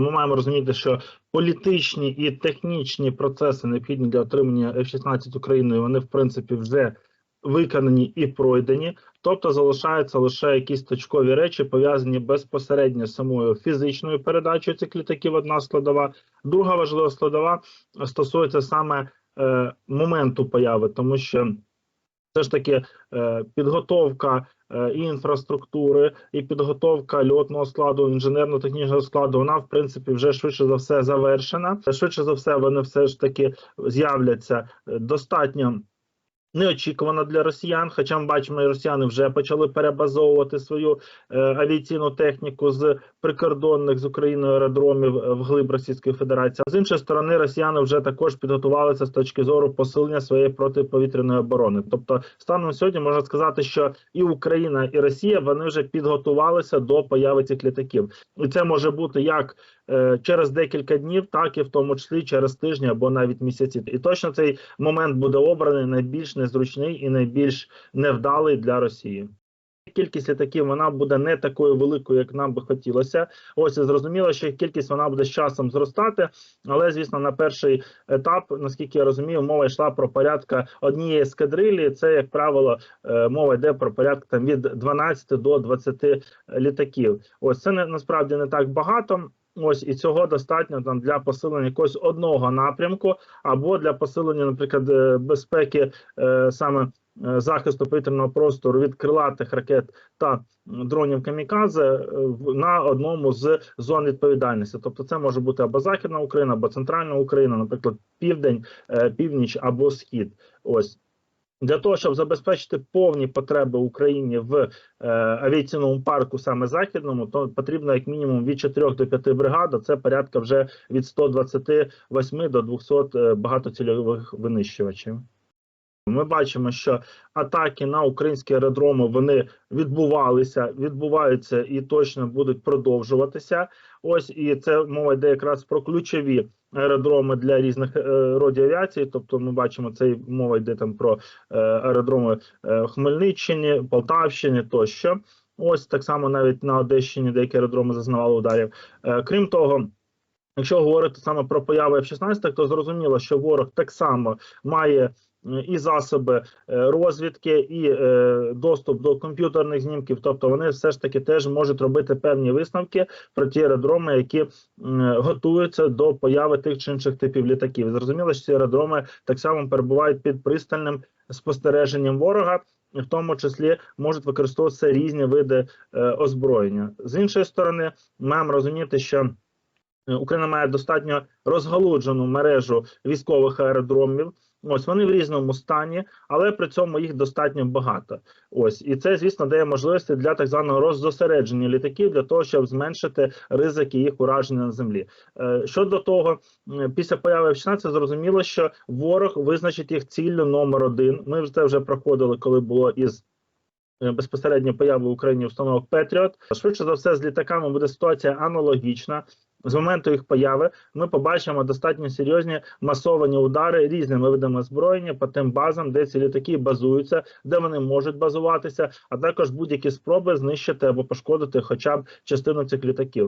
Ми маємо розуміти, що політичні і технічні процеси необхідні для отримання F-16 Україною, вони в принципі вже виконані і пройдені. Тобто залишаються лише якісь точкові речі, пов'язані безпосередньо з самою фізичною передачею цих літаків. Одна складова. Друга важлива складова стосується саме е, моменту появи, тому що все ж таки е, підготовка і інфраструктури, і підготовка льотного складу, інженерно-технічного складу, вона в принципі вже швидше за все завершена. Швидше за все, вони все ж таки з'являться е, достатньо. Неочікувано для росіян, хоча ми бачимо, росіяни вже почали перебазовувати свою е, авіаційну техніку з прикордонних з Україною аеродромів е, в глиб Російської Федерації. З іншої сторони, росіяни вже також підготувалися з точки зору посилення своєї протиповітряної оборони. Тобто, станом сьогодні можна сказати, що і Україна, і Росія вони вже підготувалися до появи цих літаків, і це може бути як через декілька днів, так і в тому числі через тижні або навіть місяці. І точно цей момент буде обраний найбільш незручний і найбільш невдалий для Росії. Кількість літаків вона буде не такою великою, як нам би хотілося. Ось зрозуміло, що кількість вона буде з часом зростати. Але звісно, на перший етап, наскільки я розумію, мова йшла про порядка однієї ескадрилі. Це, як правило, е, мова йде про порядка там від 12 до 20 літаків. Ось це не насправді не так багато. Ось і цього достатньо там для посилення якогось одного напрямку, або для посилення, наприклад, е, безпеки е, саме е, захисту повітряного простору від крилатих ракет та дронів камікадзе е, на одному з зон відповідальності. Тобто, це може бути або Західна Україна, або Центральна Україна, наприклад, Південь, Північ або Схід. Ось. Для того щоб забезпечити повні потреби Україні в е, авіаційному парку, саме західному, то потрібно як мінімум від 4 до 5 бригад. а Це порядка вже від 128 до 200 е, багатоцільових винищувачів. Ми бачимо, що атаки на українські аеродроми вони відбувалися, відбуваються і точно будуть продовжуватися. Ось і це мова йде якраз про ключові аеродроми для різних е, родів авіації. Тобто, ми бачимо це мова йде там про е, аеродроми е, Хмельниччини, Полтавщини тощо. Ось так само навіть на Одещині деякі аеродроми зазнавали ударів. Крім того. Якщо говорити саме про появу F-16, то зрозуміло, що ворог так само має і засоби е, розвідки, і е, доступ до комп'ютерних знімків. Тобто вони все ж таки теж можуть робити певні висновки про ті аеродроми, які готуються до появи тих чи інших типів літаків. Зрозуміло, що ці аеродроми так само перебувають під пристальним спостереженням ворога. В тому числі можуть використовуватися різні види е, озброєння. З іншої сторони, маємо розуміти, що Україна має достатньо розгалуджену мережу військових аеродромів. Ось вони в різному стані, але при цьому їх достатньо багато. Ось і це, звісно, дає можливості для так званого роззосередження літаків для того, щоб зменшити ризики їх ураження на землі. Е, щодо того, після появи F-16 зрозуміло, що ворог визначить їх ціллю номер один. Ми це вже проходили, коли було із. е, Безпосередньо появи в Україні установок Петріот. Швидше за все, з літаками буде ситуація аналогічна. З моменту їх появи ми побачимо достатньо серйозні масовані удари різними видами озброєння по тим базам, де ці літаки базуються, де вони можуть базуватися, а також будь-які спроби знищити або пошкодити хоча б частину цих літаків.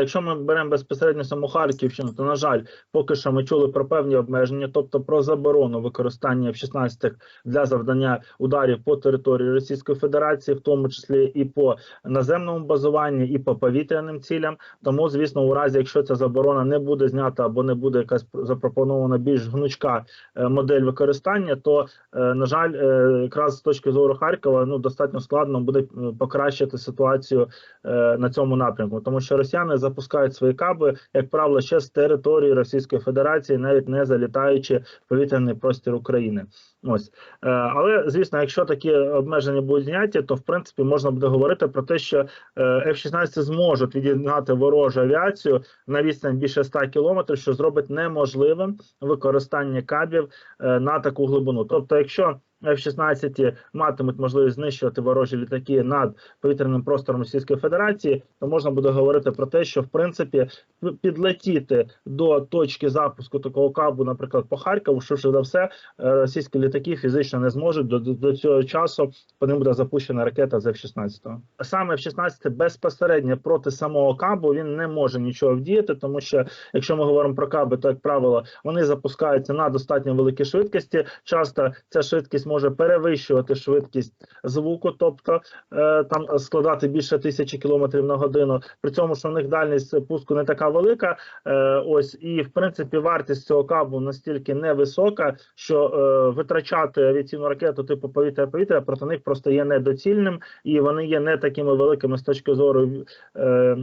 Якщо ми беремо безпосередньо саму Харківщину, то на жаль, поки що ми чули про певні обмеження, тобто про заборону використання F-16 для завдання ударів по території Російської Федерації, в тому числі і по наземному базуванню, і по повітряним цілям. Тому, звісно, у разі, якщо ця заборона не буде знята або не буде якась запропонована більш гнучка е, модель використання, то е, на жаль, е, якраз з точки зору Харкова, ну достатньо складно буде покращити ситуацію на цьому напрямку, тому що росіяни запускають свої каби, як правило, ще з території Російської Федерації, навіть не залітаючи в повітряний простір України. Ось Е, але звісно, якщо такі обмеження будуть зняті, то в принципі можна буде говорити про те, що е, F-16 зможуть відігнати ворожу авіацію на відстань більше 100 кілометрів, що зробить неможливим використання кабів е, на таку глибину. Тобто, якщо F-16 матимуть можливість знищувати ворожі літаки над повітряним простором Російської Федерації, то можна буде говорити про те, що в принципі підлетіти до точки запуску такого кабу, наприклад, по Харкову, що ж за все, е, російські літаки фізично не зможуть до, до цього часу. По ним буде запущена ракета з F-16. Саме F-16 безпосередньо проти самого кабу він не може нічого вдіяти, тому що якщо ми говоримо про каби, то як правило вони запускаються на достатньо великій швидкості. Часто ця швидкість може перевищувати швидкість звуку, тобто е, там складати більше тисячі кілометрів на годину. При цьому що в них дальність пуску не така велика. Е, ось і в принципі вартість цього кабу настільки невисока, що е, витрачати авіаційну ракету типу повітря-повітря проти них просто є недоцільним, і вони є не такими великими з точки зору. Е,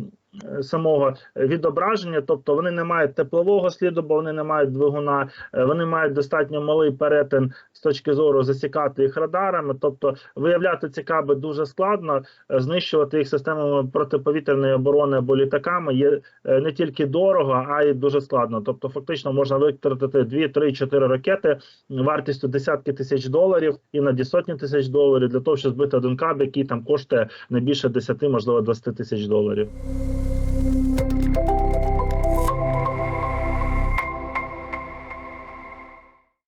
Самого відображення, тобто вони не мають теплового сліду, бо вони не мають двигуна, е, вони мають достатньо малий перетин з точки зору засікати їх радарами. Тобто виявляти ці каби дуже складно, е, знищувати їх системами протиповітряної оборони або літаками є е, не тільки дорого, а й дуже складно. Тобто, фактично можна витратити 2, 3, 4 ракети вартістю десятки тисяч доларів, іноді сотні тисяч доларів для того, щоб збити один каб, який там коштує не більше 10, можливо 20 тисяч доларів.